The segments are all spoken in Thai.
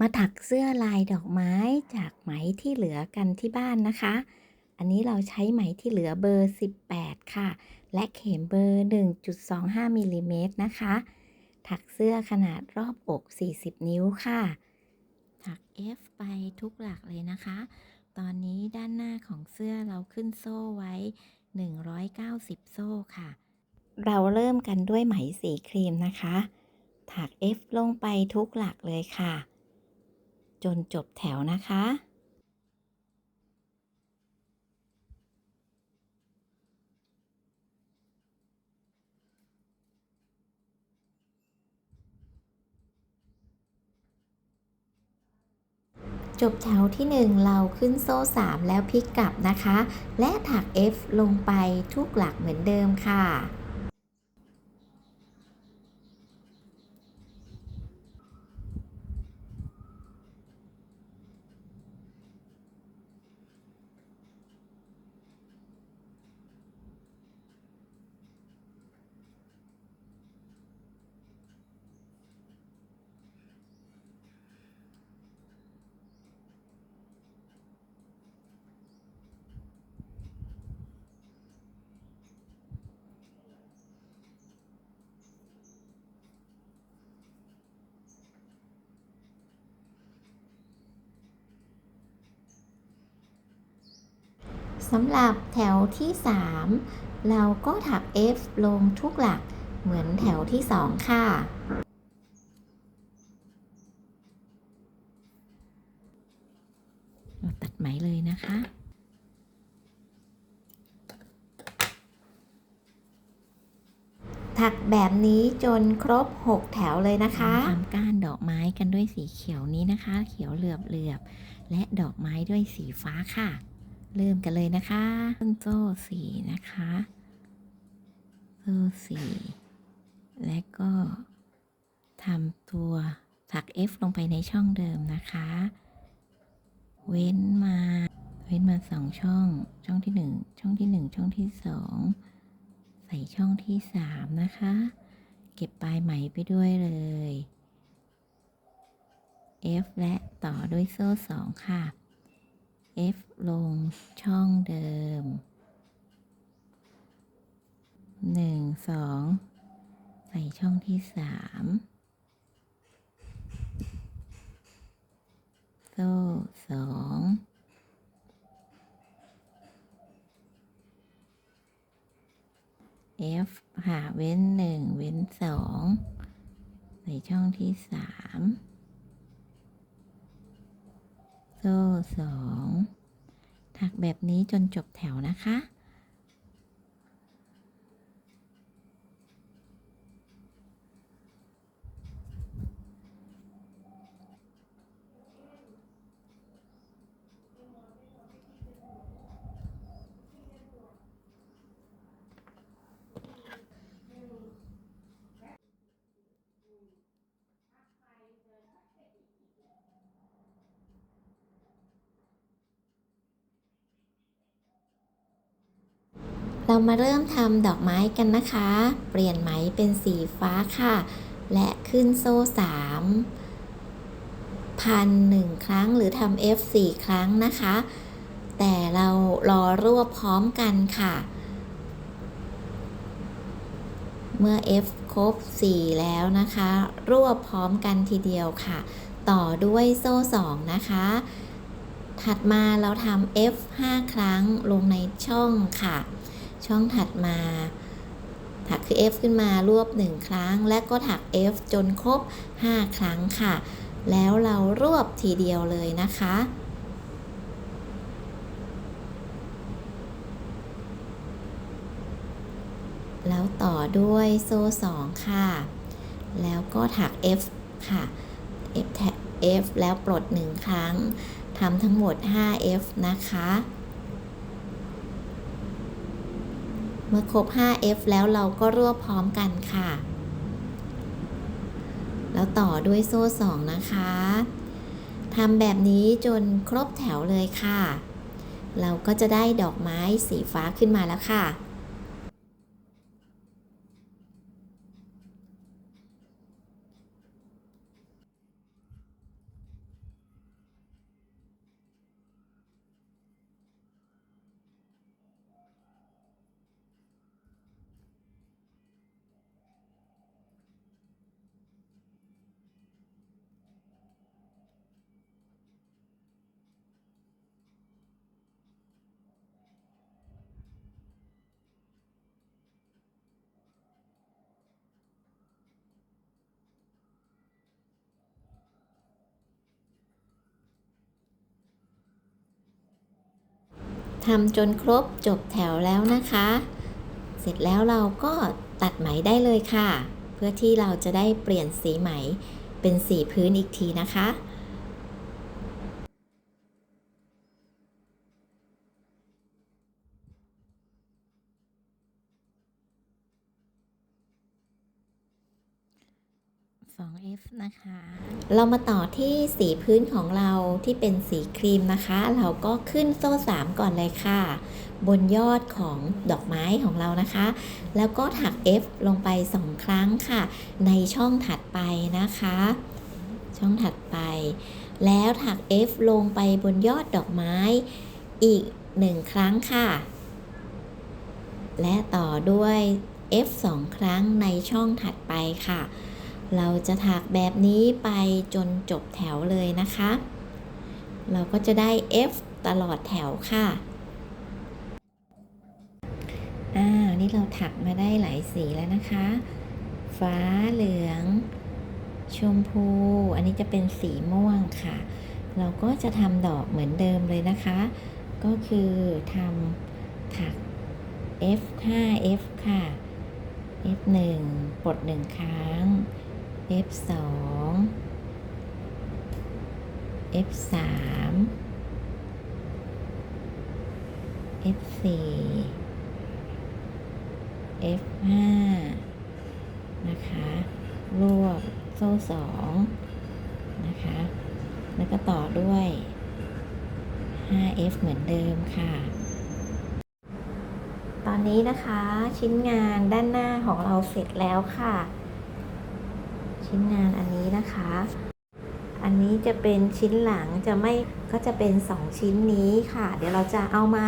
มาถักเสื้อลายดอกไม้จากไหมที่เหลือกันที่บ้านนะคะ อันนี้เราใช้ไหมที่เหลือเบอร์ 18 ค่ะ และเข็มเบอร์ 1.25มิลลิเมตรนะคะ ถักเสื้อขนาดรอบอก 40 นิ้วค่ะ ถัก F ไปทุกหลักเลยนะคะ ตอนนี้ด้านหน้าของเสื้อเราขึ้นโซ่ไว้ 190 โซ่ค่ะ เราเริ่มกันด้วยไหมสีครีมนะคะ ถัก F ลงไปทุกหลักเลยค่ะ จนจบแถวนะคะ จบแถวที่ 1 เราขึ้นโซ่ 3 แล้วพลิกกลับนะคะ และถัก F ลงไปทุกหลักเหมือนเดิมค่ะ สำหรับแถวที่ 3 เราก็ถัก F ลงทุกหลักเหมือนแถวที่ 2 ค่ะ เราตัดไหมเลยนะคะถักแบบนี้จนครบ 6 แถวเลยนะคะทำก้านดอกไม้กันด้วยสีเขียวนี้นะคะ เขียวเหลือบเหลือบและดอกไม้ด้วยสีฟ้าค่ะ เริ่มกันเลยนะคะต้นโซ่สี่นะคะโซ่สี่และก็ทำตัวถัก F ลงไปในช่องเดิมนะคะ เว้นมา เว้นมาสองช่อง ช่องที่หนึ่งช่องที่หนึ่งช่องที่สองใส่ช่องที่สามนะคะ เก็บปลายไหมไปด้วยเลย F และต่อด้วยโซ่สองค่ะ F ลงช่องเดิมหนึ่งสองใส่ช่องที่สามโซ่สอง F หาเว้นหนึ่งเว้นสองใส่ช่องที่สาม โซ่สองถักแบบนี้จนจบแถวนะคะ เรามาเริ่มทำดอกไม้กันนะคะ เปลี่ยนไหมเป็นสีฟ้าค่ะ และขึ้นโซ่สามพันหนึ่งครั้งหรือทำ F 4ครั้งนะคะ แต่เรารอรวบพร้อมกันค่ะ เมื่อ F ครบ 4 แล้วนะคะ รวบพร้อมกันทีเดียวค่ะ ต่อด้วยโซ่ 2 นะคะ ถัดมาเราทำ F 5 ครั้งลงในช่องค่ะ ช่องถัดมา ถักคือ F ขึ้นมารวบ 1 ครั้ง และก็ถัก F จนครบ 5 ครั้งค่ะ แล้วเรารวบทีเดียวเลยนะคะแล้วต่อด้วยโซ่2ค่ะ แล้วก็ถัก F ค่ะ F แท็ก F แล้วปลด 1 ครั้ง ทำทั้งหมด 5F นะคะ เมื่อครบ 5F แล้วเราก็รวบพร้อมกันค่ะ แล้วต่อด้วยโซ่ 2 นะคะทำแบบนี้จนครบแถวเลยค่ะ เราก็จะได้ดอกไม้สีฟ้าขึ้นมาแล้วค่ะ ทำจนครบจบแถวแล้วนะคะ เสร็จแล้วเราก็ตัดไหมได้เลยค่ะ เพื่อที่เราจะได้เปลี่ยนสีไหมเป็นสีพื้นอีกทีนะคะ นะคะ เรามาต่อที่สีพื้นของเราที่เป็นสีครีมนะคะ เราก็ขึ้นโซ่ 3 ก่อนเลยค่ะ บนยอดของดอกไม้ของเรานะคะ แล้วก็ถัก F ลงไป 2 ครั้งค่ะ ในช่องถัดไปนะคะ ช่องถัดไป แล้วถัก F ลงไปบนยอดดอกไม้อีก 1 ครั้งค่ะ และต่อด้วย F 2 ครั้งในช่องถัดไปค่ะ เราจะถักแบบนี้ไปจนจบแถวเลยนะคะ เราก็จะได้ F ตลอดแถวค่ะอ่านี่เราถักมาได้หลายสีแล้วนะคะ ฟ้าเหลือง ชมพู อันนี้จะเป็นสีม่วงค่ะ เราก็จะทำดอกเหมือนเดิมเลยนะคะ ก็คือทำถัก F 5 F ค่ะ F 1ปลด1ครั้ง F 2 F 3 F 4 F 5นะคะรวบโซ่สองนะคะ แล้วก็ต่อด้วย 5F เหมือนเดิมค่ะ ตอนนี้นะคะชิ้นงานด้านหน้าของเราเสร็จแล้วค่ะ ชิ้นงานอันนี้นะคะ อันนี้จะเป็นชิ้นหลังจะไม่ก็จะเป็น 2 ชิ้นนี้ค่ะ เดี๋ยวเราจะเอามา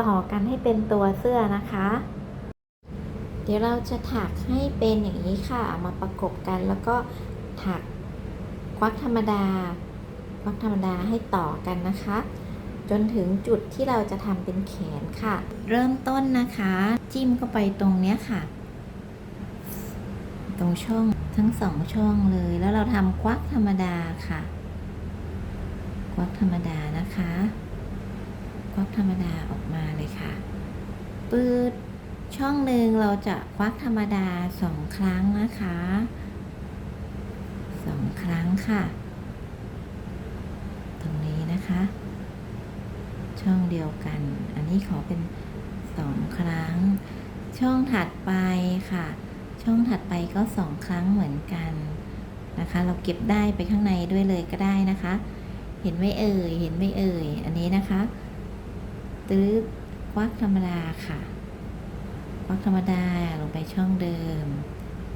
ต่อกันให้เป็นตัวเสื้อนะคะ เดี๋ยวเราจะถักให้เป็นอย่างนี้ค่ะเอามาประกบกันแล้วก็ถักควักธรรมดาควักธรรมดาให้ต่อกันนะคะ จนถึงจุดที่เราจะทำเป็นแขนค่ะ เริ่มต้นนะคะ จิ้มเข้าไปตรงเนี้ยค่ะ ตรงช่อง ทั้งสองช่องเลย แล้วเราทำควักธรรมดาค่ะ ควักธรรมดานะคะ ควักธรรมดาออกมาเลยค่ะ ปืดช่องหนึ่งเราจะควักธรรมดาสองครั้งนะคะสองครั้งค่ะ ตรงนี้นะคะ ช่องเดียวกัน อันนี้ขอเป็นสองครั้ง ช่องถัดไปค่ะ ช่องถัดไปก็สองครั้งเหมือนกันนะคะ เราเก็บได้ไปข้างในด้วยเลยก็ได้นะคะ เห็นไหมเอ่ยเห็นไหมเอ่ย อันนี้นะคะตื้อควักธรรมดาค่ะควักธรรมดาลงไปช่องเดิม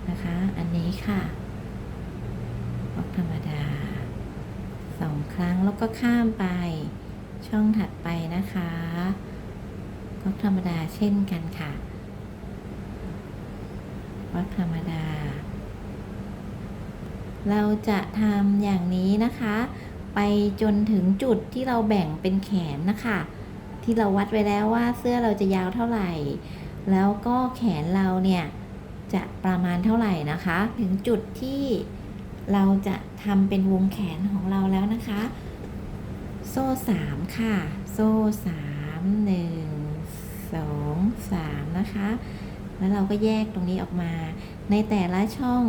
นะคะ อันนี้ค่ะควักธรรมดาสองครั้งแล้วก็ข้ามไปช่องถัดไปนะคะควักธรรมดาเช่นกันค่ะ วัดธรรมดา เราจะทำอย่างนี้นะคะ ไปจนถึงจุดที่เราแบ่งเป็นแขนนะคะ ที่เราวัดไว้แล้วว่าเสื้อเราจะยาวเท่าไหร่ แล้วก็แขนเราเนี่ยจะประมาณเท่าไหร่นะคะ ถึงจุดที่เราจะทำเป็นวงแขนของเราแล้วนะคะ โซ่สามค่ะ โซ่สามหนึ่งสองสามนะคะ แล้วเราก็แยกตรงนี้ออกมา ในแต่ละช่อง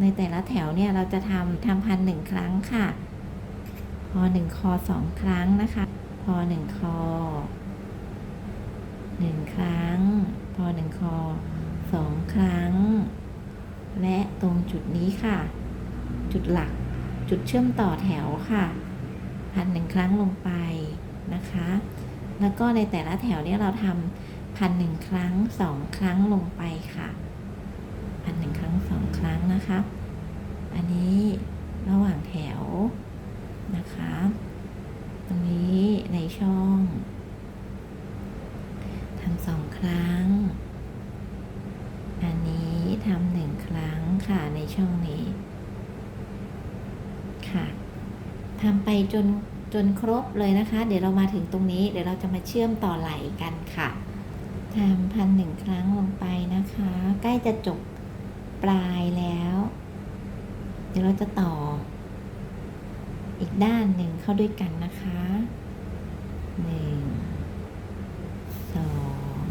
ในแต่ละแถวเนี่ยเราจะทำทำพันหนึ่งครั้งค่ะพอหนึ่งคอสองครั้งนะคะพอหนึ่งคอหนึ่งครั้งพอหนึ่งคอสองครั้ง และตรงจุดนี้ค่ะ จุดหลัก จุดเชื่อมต่อแถวค่ะพันหนึ่งครั้งลงไปนะคะ แล้วก็ในแต่ละแถวเนี่ยเราทำ พันหนึ่งครั้งสองครั้งลงไปค่ะ พันหนึ่งครั้งสองครั้งนะคะ อันนี้ระหว่างแถวนะคะ ตรงนี้ในช่องทำสองครั้ง อันนี้ทำหนึ่งครั้งค่ะในช่องนี้ค่ะทำไปจนจนครบเลยนะคะ เดี๋ยวเรามาถึงตรงนี้ เดี๋ยวเราจะมาเชื่อมต่อไหลกันค่ะ ทำพันหนึ่งครั้งลงไปนะคะ ใกล้จะจบปลายแล้ว เดี๋ยวเราจะต่อ อีกด้านหนึ่งเข้าด้วยกันนะคะหนึ่งสอง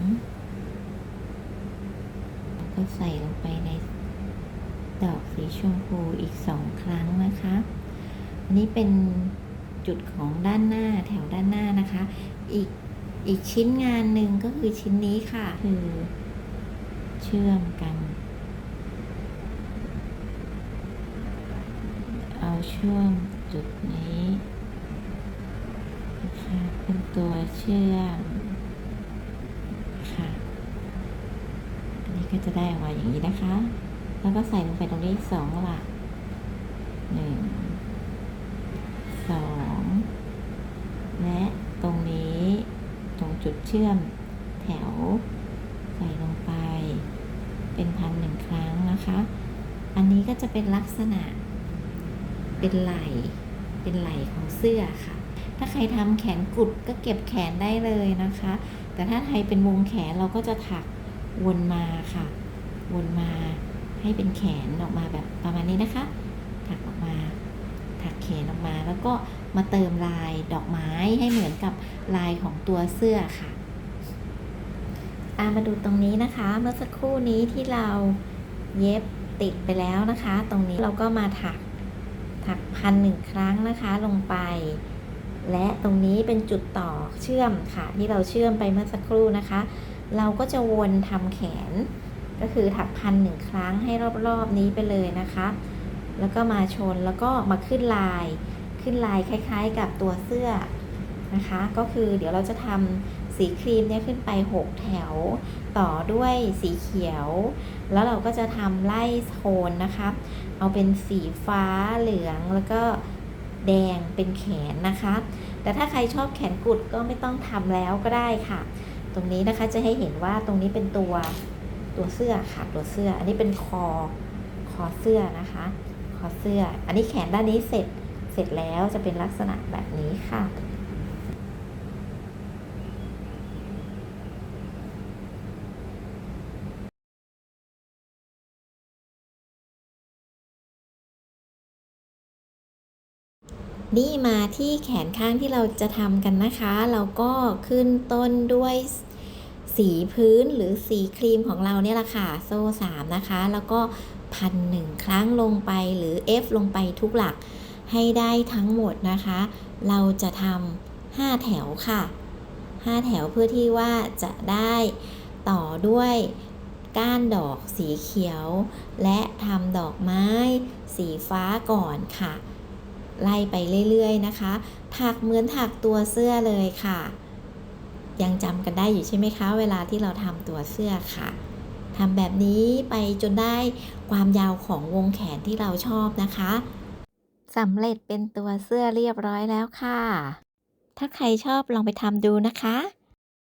ก็ใส่ลงไปในดอกสีชมพูอีกสองครั้งนะคะ อันนี้เป็นจุดของด้านหน้าแถวด้านหน้านะคะ อีก อีกชิ้นงานหนึ่งก็คือชิ้นนี้ค่ะ คือ เชื่อมกัน เอาช่วงจุดนี้นะคะเป็นตัวเชื่อมค่ะ อันนี้ก็จะได้ออกมาอย่างนี้นะคะ แล้วก็ใส่ลงไปตรงนี้สองหลักหนึ่ง สอง และตรงนี้ตรงจุ ดเชื่อมแถวใส่ลงไป เป็นพันหนึ่งครั้งนะคะ อันนี้ก็จะเป็นลักษณะ เป็นไหลเป็นไหลของเสื้อค่ะ ถ้าใครทำแขนกุดก็เก็บแขนได้เลยนะคะ แต่ถ้าใครเป็นวงแขนเราก็จะถักวนมาค่ะ วนมาให้เป็นแขนออกมาแบบประมาณนี้นะคะ ถักออกมา ถักแขนออกมา แล้วก็มาเติมลายดอกไม้ให้เหมือนกับลายของตัวเสื้อค่ะามาดูตรงนี้นะคะ เมื่อสักครู่นี้ที่เราเย็บติดไปแล้วนะคะ ตรงนี้เราก็มาถักถักพันหนึ่งครั้งนะคะลงไป และตรงนี้เป็นจุดต่อเชื่อมค่ะ ที่เราเชื่อมไปเมื่อสักครู่นะคะ เราก็จะวนทำแขน ก็คือถักพันหนึ่งครั้งให้รอบๆนี้ไปเลยนะคะ แล้วก็มาชนแล้วก็มาขึ้นลาย ขึ้นลายคล้ายๆ กับตัวเสื้อนะคะ ก็คือเดี๋ยวเราจะทำสีครีมเนี่ยขึ้นไป 6 แถว ต่อด้วยสีเขียว แล้วเราก็จะทำไล่โทนนะคะเอาเป็นสีฟ้าเหลืองแล้วก็แดงเป็นแขนนะคะ แต่ถ้าใครชอบแขนกุดก็ไม่ต้องทำแล้วก็ได้ค่ะ ตรงนี้นะคะจะให้เห็นว่าตรงนี้เป็นตัวตัวเสื้อค่ะตัวเสื้อ อันนี้เป็นคอคอเสื้อนะคะ อเสื้อ อันนี้แขนด้านนี้เสร็จเสร็จแล้วจะเป็นลักษณะแบบนี้ค่ะ นี่มาที่แขนข้างที่เราจะทำกันนะคะ เราก็ขึ้นต้นด้วยสีพื้นหรือสีครีมของเราเนี่ยแหละค่ะ โซ่สามนะคะ แล้วก็ พันหนึ่งครั้งลงไปหรือ F ลงไปทุกหลักให้ได้ทั้งหมดนะคะ เราจะทำห้าแถวค่ะห้าแถวเพื่อที่ว่าจะได้ต่อด้วยก้านดอกสีเขียว และทำดอกไม้สีฟ้าก่อนค่ะ ไล่ไปเรื่อยๆนะคะ ถักเหมือนถักตัวเสื้อเลยค่ะ ยังจำกันได้อยู่ใช่ไหมคะ เวลาที่เราทำตัวเสื้อค่ะทำแบบนี้ไปจนได้ ความยาวของวงแขนที่เราชอบนะคะสำเร็จเป็นตัวเสื้อเรียบร้อยแล้วค่ะ ถ้าใครชอบลองไปทำดูนะคะ